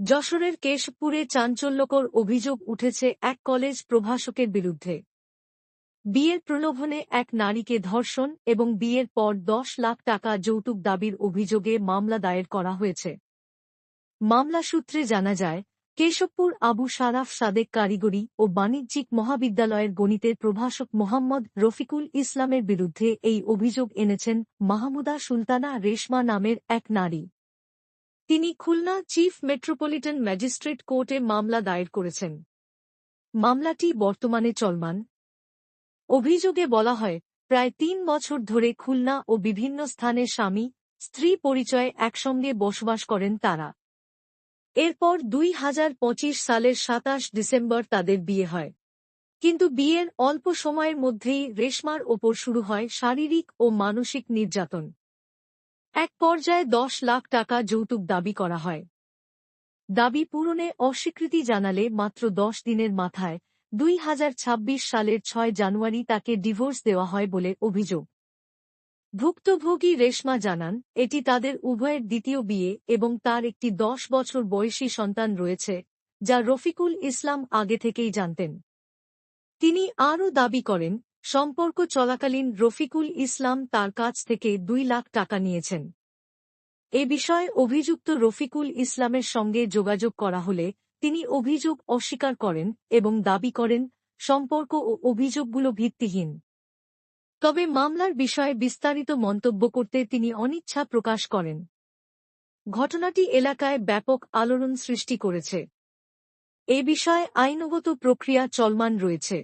যশোরের কেশপুরে চাঞ্চল্যকর অভিযোগ উঠেছে এক কলেজ প্রভাষকের বিরুদ্ধে। বিয়ের প্রলোভনে এক নারীকে ধর্ষণ এবং বিয়ের পর দশ লাখ টাকা যৌতুক দাবির অভিযোগে মামলা দায়ের করা হয়েছে। মামলা সূত্রে জানা যায়, কেশবপুর আবু সারাফ সাদেক কারিগরি ও বাণিজ্যিক মহাবিদ্যালয়ের গণিতের প্রভাষক মোহাম্মদ রফিকুল ইসলামের বিরুদ্ধে এই অভিযোগ এনেছেন মাহমুদা সুলতানা রেশমা নামের এক নারী। তিনি খুলনা চিফ মেট্রোপলিটন ম্যাজিস্ট্রেট কোর্টে মামলা দায়ের করেছেন। মামলাটি বর্তমানে চলমান। অভিযোগে বলা হয়, প্রায় তিন বছর ধরে খুলনা ও বিভিন্ন স্থানে স্বামী, স্ত্রী পরিচয়ে একসঙ্গে বসবাস করেন তারা। এরপর দুই হাজার পঁচিশ সালের সাতাশ ডিসেম্বর তাদের বিয়ে হয়। কিন্তু বিয়ের অল্প সময়ের মধ্যেই রেশমার ওপর শুরু হয় শারীরিক ও মানসিক নির্যাতন। এক পর্যায়ে দশ লাখ টাকা যৌতুক দাবি করা হয়। দাবি পূরণে অস্বীকৃতি জানালে মাত্র দশ দিনের মাথায় দুই হাজার ছাব্বিশ সালের ছয় জানুয়ারি তাকে ডিভোর্স দেওয়া হয় বলে অভিযোগ। ভুক্তভোগী রেশমা জানান, এটি তাদের উভয়ের দ্বিতীয় বিয়ে এবং তার একটি দশ বছর বয়সী সন্তান রয়েছে, যা রফিকুল ইসলাম আগে থেকেই জানতেন। তিনি আরও দাবি করেন সম্পর্ক চলাকালীন রফিকুল ইসলাম তার কাছ থেকে দুই লাখ টাকা নিয়েছেন। এ বিষয়ে অভিযুক্ত রফিকুল ইসলামের সঙ্গে যোগাযোগ করা হলে তিনি অভিযোগ অস্বীকার করেন এবং দাবি করেন, সম্পর্ক ও অভিযোগগুলো ভিত্তিহীন। তবে মামলার বিষয়ে বিস্তারিত মন্তব্য করতে তিনি অনিচ্ছা প্রকাশ করেন। ঘটনাটি এলাকায় ব্যাপক আলোড়ন সৃষ্টি করেছে। এ বিষয়ে আইনগত প্রক্রিয়া চলমান রয়েছে।